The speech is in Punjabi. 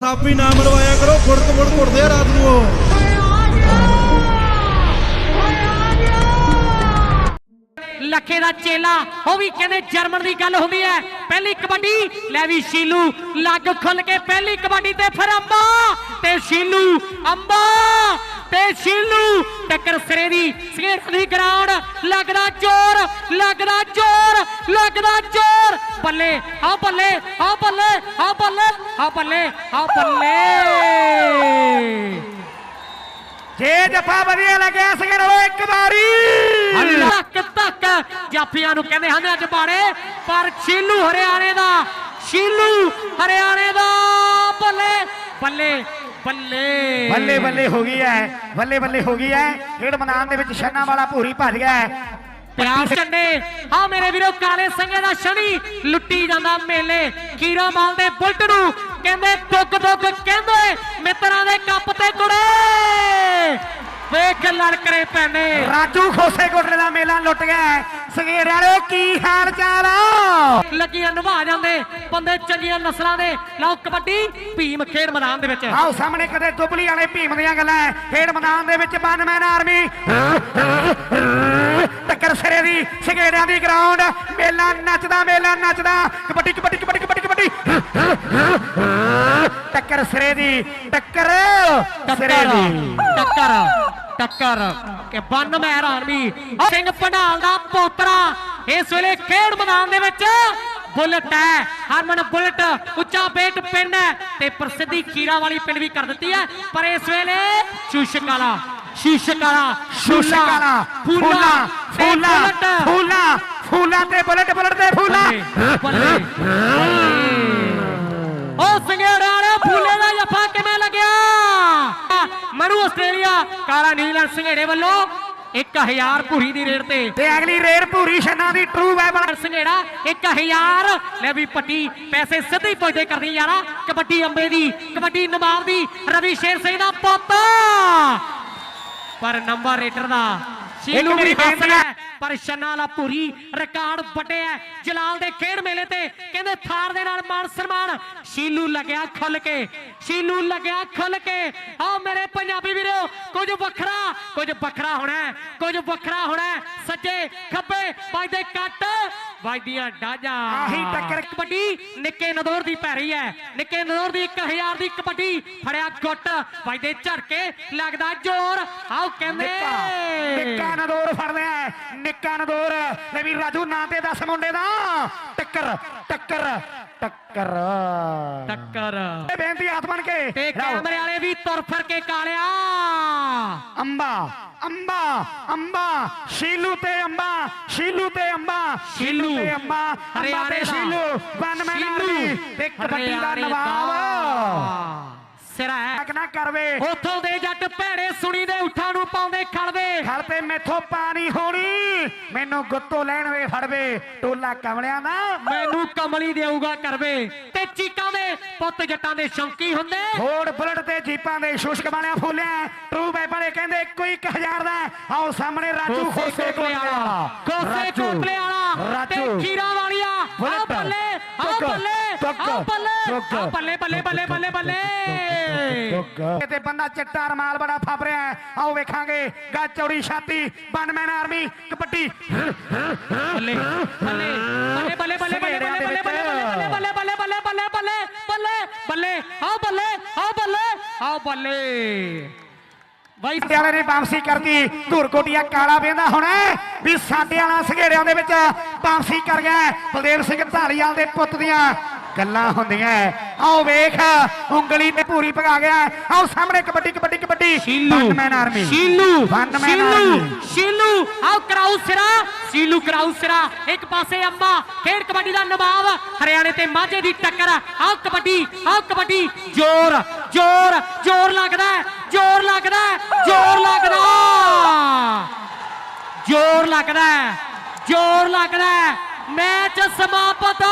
ਸਾਪੀ ਨਾ ਮਰਵਾਇਆ ਕਰੋ ਫੁੜਕ ਫੁੜ ਘੁੱਟਦੇ ਆ ਰਾਤ ਨੂੰ ਉਹ। ਲੱਖੇ ਦਾ ਚੇਲਾ, ਉਹ ਵੀ ਕਹਿੰਦੇ ਜਰਮਨ ਦੀ ਗੱਲ ਹੁੰਦੀ ਹੈ। ਪਹਿਲੀ ਕਬੱਡੀ, ਲੈ ਵੀ ਸ਼ੀਲੂ, ਲੱਗ ਖੁੱਲ ਕੇ ਪਹਿਲੀ ਕਬੱਡੀ ਤੇ ਫਿਰ ਅੰਬਾ, ਤੇ ਸ਼ੀਲੂ ਅੰਬਾ। ਤੇ ਸ਼ੀਲੂ ਟੱਕਰ ਸਿਰੇ ਦੀ ਸਿਰ ਦੀ ਗਰਾਊਂਡ ਲੱਗਦਾ ਜ਼ੋਰ ਲੱਗਦਾ ਜ਼ੋਰ ਲੱਗਦਾ ਜ਼ੋਰ ਬੱਲੇ ਆ ਬੱਲੇ ਆ ਬੱਲੇ ਆ ਬੱਲੇ ਆ ਬੱਲੇ ਆ ਬੱਲੇ। ਜੇ ਜੱਫਾ ਵਧੀਆ ਲੱਗਿਆ ਸਗਰੋ ਇੱਕ ਵਾਰੀ। ਤੱਕ ਤੱਕ ਜਾਫੀਆਂ ਨੂੰ ਕਹਿੰਦੇ ਹਨ ਅੱਜ ਬਾੜੇ ਪਰ ਸ਼ੀਲੂ ਹਰਿਆਣੇ ਦਾ ਸ਼ੀਲੂ ਹਰਿਆਣੇ ਦਾ ਬੱਲੇ। ਬੱਲੇ ਬੱਲੇ। ਬੱਲੇ ਬੱਲੇ ਹੋ ਗਈ ਹੈ ਬੱਲੇ ਬੱਲੇ ਹੋ ਗਈ ਹੈ ਖੇਡ ਮੈਦਾਨ ਦੇ ਵਿੱਚ ਛੰਨਾ ਵਾਲਾ ਭੂਰੀ ਭੱਜ ਗਿਆ ਹੈ ਪਿਆਸ ਝੰਡੇ ਆ ਮੇਰੇ ਵੀਰੋ ਕਾਲੇ ਸੰਗੇ ਦਾ ਸ਼ਨੀ। ਲੁੱਟੀ ਜਾਂਦਾ ਮੇਲੇ ਖੀਰਾ ਮਾਲ ਦੇ ਬੁਲਟ ਨੂੰ। ਕਹਿੰਦੇ ਦੁੱਗ ਦੁੱਗ ਕਹਿੰਦੇ ਮਿੱਤਰਾਂ ਦੇ ਕੱਪ ਤੇ ਕੁੜੇ। ਵੇਖ ਲੜਕਰੇ ਪੈਣੇ ਰਾਜੂ ਖੋਸੇ ਕੋਟਲੇ ਦਾ ਮੇਲਾ ਲੁੱਟ ਗਿਆ ਹੈ। ਸਗੇਰੇ ਵਾਲਿਓ ਕੀ ਹਾਲ ਚਾਲ? ਆ ਲੱਗੀਆਂ ਨਿਭਾ ਜਾਂਦੇ ਬੰਦੇ ਚੰਗੀਆਂ ਨਸਲਾਂ ਦੇ। ਲਓ ਕਬੱਡੀ ਭੀਮ ਖੇਡ ਮੈਦਾਨ ਦੇ ਵਿੱਚ। ਆਓ ਸਾਹਮਣੇ ਕਦੇ ਦੁਬਲੀ ਵਾਲੇ ਭੀਮ ਦੀਆਂ ਗੱਲਾਂ। ਖੇਡ ਮੈਦਾਨ ਦੇ ਵਿੱਚ ਬਨਮੈਨ ਆਰਮੀ। ਟੱਕਰ ਸਿਰੇ ਦੀ ਸਗੇੜਿਆਂ ਦੀ ਗਰਾਊਂਡ ਮੇਲਾ ਨੱਚਦਾ ਮੇਲਾ ਨੱਚਦਾ। ਕਬੱਡੀ ਕਬੱਡੀ ਕਬੱਡੀ ਕਬੱਡੀ ਕਬੱਡੀ। ਟੱਕਰ ਸਿਰੇ ਦੀ ਟੱਕਰ ਸਿਰੇ ਟੱਕਰ ਦੀ। ਟੱਕਰ ਟੱਕਰ। ਕਿ ਬੰਨ ਮਹਿਰ ਆਰਮੀ ਸਿੰਘ ਪੰਡਾਲ ਦਾ ਪੋਤਰਾ ਇਸ ਵੇਲੇ ਖੇਡ ਮੈਦਾਨ ਦੇ ਵਿੱਚ ਬੁਲਟ ਹੈ। ਹਰਮਨ ਬੁਲਟ ਉੱਚਾ ਬੇਟ ਪਿੰਡ ਹੈ ਤੇ ਪ੍ਰਸਿੱਧੀ ਖੀਰਾ ਵਾਲੀ ਪਿੰਡ ਵੀ ਕਰ ਦਿੱਤੀ ਹੈ। ਪਰ ਇਸ ਵੇਲੇ ਸ਼ੂਸ਼ਕ ਵਾਲਾ ਸ਼ੀਸ਼ਕ ਵਾਲਾ ਸ਼ੂਸ਼ਕਾਲਾ ਫੂਲਾ ਫੂਲਾ ਫੂਲਾ ਫੂਲਾ ਤੇ ਬੁਲਟ ਬੁਲਟ ਤੇ ਫੂਲਾ ਬੱਲੇ ਉਹ ਸੰਗੇੜੇ ਵਾਲੇ ਫੂਲੇ ਦਾ ਜੱਫਾ ਕਿਵੇਂ ਲੱਗਿਆ ਮਰੂ ਆਸਟ੍ਰੇਲੀਆ ਕਾਲਾ ਨਿਊਜ਼ੀਲੈਂਡ ਸੰਘੇੜੇ ਵੱਲੋਂ 1000 ਭੂਰੀ ਦੀ ਰੇਟ ਤੇ। ਤੇ ਅਗਲੀ ਰੇਰ ਭੂਰੀ ਛੰਨਾ ਦੀ ਟਰੂ ਵੈਬਲ ਸੰਘੇੜਾ 1000 ਲੈ ਵੀ ਪੱਟੀ ਪੈਸੇ ਸਿੱਧੇ ਪੁੱਜਦੇ ਕਰਦੀ ਯਾਰਾ। ਕਬੱਡੀ ਅੰਬੇ ਦੀ ਕਬੱਡੀ ਨਵਾਬ ਦੀ ਰਵੀ ਸ਼ੇਰ ਸਿੰਘ ਦਾ ਪੁੱਤ। ਪਰ ਨੰਬਰ ਰੇਟਰ ਦਾ ਸ਼ੀਲੂ ਵੀ ਹੱਸ ਬੇਨਤੀ ਰਿਹਾ ਹੈ। ਪਰ ਛੰਨਾ ਵਾਲਾ ਪੂਰੀ ਰਿਕਾਰਡ ਵੱਟਿਆ ਜਲਾਲ ਦੇ ਖੇਡ ਮੇਲੇ ਤੇ ਕਹਿੰਦੇ ਥਾਰ ਦੇ ਨਾਲ ਮਾਨ ਸਨਮਾਨ। ਸ਼ੀਲੂ ਲੱਗਿਆ ਖੁੱਲ ਕੇ। ਸ਼ੀਲੂ ਲੱਗਿਆ ਖੁੱਲ ਕੇ ਆਓ ਮੇਰੇ ਪੰਜਾਬੀ ਵੀਰੋ ਕੁਝ ਵੱਖਰਾ ਕੁਝ ਵੱਖਰਾ ਹੋਣਾ ਕੁਝ ਵੱਖਰਾ ਹੋਣਾ। ਸੱਜੇ ਖੱਬੇ ਵੱਜਦੇ ਕੱਟ ਵੱਜਦੀਆਂ ਡਾਜਾਂ ਆਹੀ ਟੱਕਰ। ਕਬੱਡੀ ਨਿੱਕੇ ਨਦੌਰ ਦੀ ਪੈ ਰਹੀ ਹੈ ਨਿੱਕੇ ਨਦੌਰ ਦੀ 1000 ਦੀ ਕਬੱਡੀ ਫੜਿਆ ਗੁੱਟ ਵੱਜਦੇ ਝੜਕੇ ਲੱਗਦਾ ਜ਼ੋਰ ਆਓ ਕਹਿੰਦੇ ਨਿੱਕਾ ਨਦੌਰ ਫੜ ਲਿਆ। ਨਿੱਕਾ ਨਦੌਰ ਲੈ ਵੀ ਰਾਜੂ ਨਾਂ ਤੇ ਦੱਸ ਮੁੰਡੇ ਦਾ ਟੱਕਰ ਟੱਕਰ ਟੱਕਰ। ਟੱਕਰ। ਇਹ ਬੇਨਤੀ ਹੱਥ ਬਣ ਕੇ। ਤੇ। ਕੈਮਰੇ ਵਾਲੇ ਵੀ ਤੁਰ ਫਿਰ ਕੇ ਕਾਲਿਆ। ਅੰਬਾ ਅੰਬਾ ਅੰਬਾ ਸ਼ੀਲੂ ਤੇ ਅੰਬਾ ਸ਼ੀਲੂ ਤੇ ਅੰਬਾ ਸ਼ੀਲੂ। ਤੇ ਅੰਬਾ ਹਰਿਆਣੇ ਸ਼ੀਲੂ। ਬਨਮੈਨ ਆਰਮੀ ਤੇ ਕਬੱਡੀ ਦਾ ਨਵਾਬ। ਕਰਵੇ। ਉਥੋਂ ਦੇ ਜੱਟ ਭੈੜੇ ਸੁਣੀ ਦੇ ਉਠਾਂ ਨੂੰ ਪਾਉਂਦੇ ਖੜਦੇ। ਖੜ ਤੇ ਮੈਥੋਂ ਪਾਣੀ ਹੋਣੀ ਮੈਨੂੰ ਗੁੱਤੋਂ ਲੈਣ ਵੇ ਫੜਵੇ। ਟੋਲਾ ਕਮਲਿਆਂ ਦਾ। ਮੈਨੂੰ ਕਮਲੀ ਦੇਊਗਾ ਕਰਵੇ। ਤੇ ਚੀਕਾਂ ਦੇ ਪੁੱਤ ਜੱਟਾਂ ਦੇ ਸ਼ੌਂਕੀ ਹੁੰਦੇ। ਫੋੜ ਬੁਲਟ ਤੇ ਜੀਪਾਂ ਦੇ ਸ਼ੁਸ਼ਕ ਵਾਲਿਆਂ ਫੁੱਲਿਆ। ਟਰੂ ਵਾਲੇ ਕਹਿੰਦੇ ਇੱਕੋ ਇੱਕ ਹਜ਼ਾਰ ਦਾ। ਆਓ ਸਾਹਮਣੇ ਰਾਜੂ ਖੋਸੇ ਕੋਟਲੇ ਵਾਲਾ। ਕੋਸੇ ਰਾਜੂ, ਕੋਟਲੇ ਵਾਲਾ। ਤੇ ਖੀਰਾ ਵਾਲੀਆ। ਆ ਬੱਲੇ ਆ ਬੱਲੇ। ਆ ਬੱਲੇ ਟੁੱਕ। ਆ ਬੱਲੇ ਬੱਲੇ ਬੱਲੇ ਬੱਲੇ ਬੱਲੇ ਤੇ ਬੰਦਾ ਚਿੱਟਾ ਰਮਾਲ ਬੜਾ ਫੱਬ ਰਿਹਾ ਹੈ। ਆਓ ਵੇਖਾਂਗੇ ਗੱਜ ਚੌੜੀ ਛਾਤੀ ਬਨਮੈਨ ਆਰਮੀ ਕਬੱਡੀ ਬੱਲੇ ਬੱਲੇ ਬੱਲੇ ਬੱਲੇ ਬੱਲੇ ਬੱਲੇ ਬੱਲੇ ਬੱਲੇ ਬੱਲੇ ਬੱਲੇ ਬੱਲੇ ਬੱਲੇ ਬੱਲੇ ਬੱਲੇ ਬੱਲੇ ਬੱਲੇ ਆਓ ਬੱਲੇ ਆਓ ਬੱਲੇ ਆਓ ਬੱਲੇ ਬਾਈ ਸਾਡੇ ਵਾਲੇ ਨੇ ਵਾਪਸੀ ਕਰਤੀ ਧੁਰਕੋਟੀਆ ਕਾਲਾ ਵੇਂਦਾ ਹੁਣ ਵੀ ਸਾਡੇ ਵਾਲਾ ਸਘੇੜਿਆਂ ਦੇ ਵਿੱਚ ਵਾਪਸੀ ਕਰ ਗਿਆ। ਬਲਦੇਵ ਸਿੰਘ ਢਾਲੀਵਾਲ ਦੇ ਪੁੱਤ ਦੀਆਂ ਗੱਲਾਂ ਹੁੰਦੀਆਂ ਆਓ ਵੇਖ ਉਂਗਲੀ ਤੇ ਪੂਰੀ ਭਗਾ ਗਿਆ ਆਓ ਸਾਹਮਣੇ kabaddi kabaddi kabaddi. Shilu one man army. Shilu one man Shilu army. Shilu ਆਓ ਕਰਾਉ ਸਿਰਾ। ਸ਼ੀਲੂ ਕਰਾਉ ਸਿਰਾ। ਇੱਕ ਪਾਸੇ ਅੰਬਾ ਖੇਡ ਕਬੱਡੀ ਦਾ ਨਵਾਬ। ਹਰਿਆਣੇ ਤੇ ਮਾਝੇ ਦੀ ਟੱਕਰ। ਆਓ ਕਬੱਡੀ ਆਓ ਕਬੱਡੀ। ਜ਼ੋਰ ਜ਼ੋਰ ਜ਼ੋਰ ਲੱਗਦਾ ਜ਼ੋਰ ਲੱਗਦਾ ਜ਼ੋਰ ਲੱਗਦਾ। ਜ਼ੋਰ ਲੱਗਦਾ ਜ਼ੋਰ ਲੱਗਦਾ। ਮੈਚ ਸਮਾਪਤ।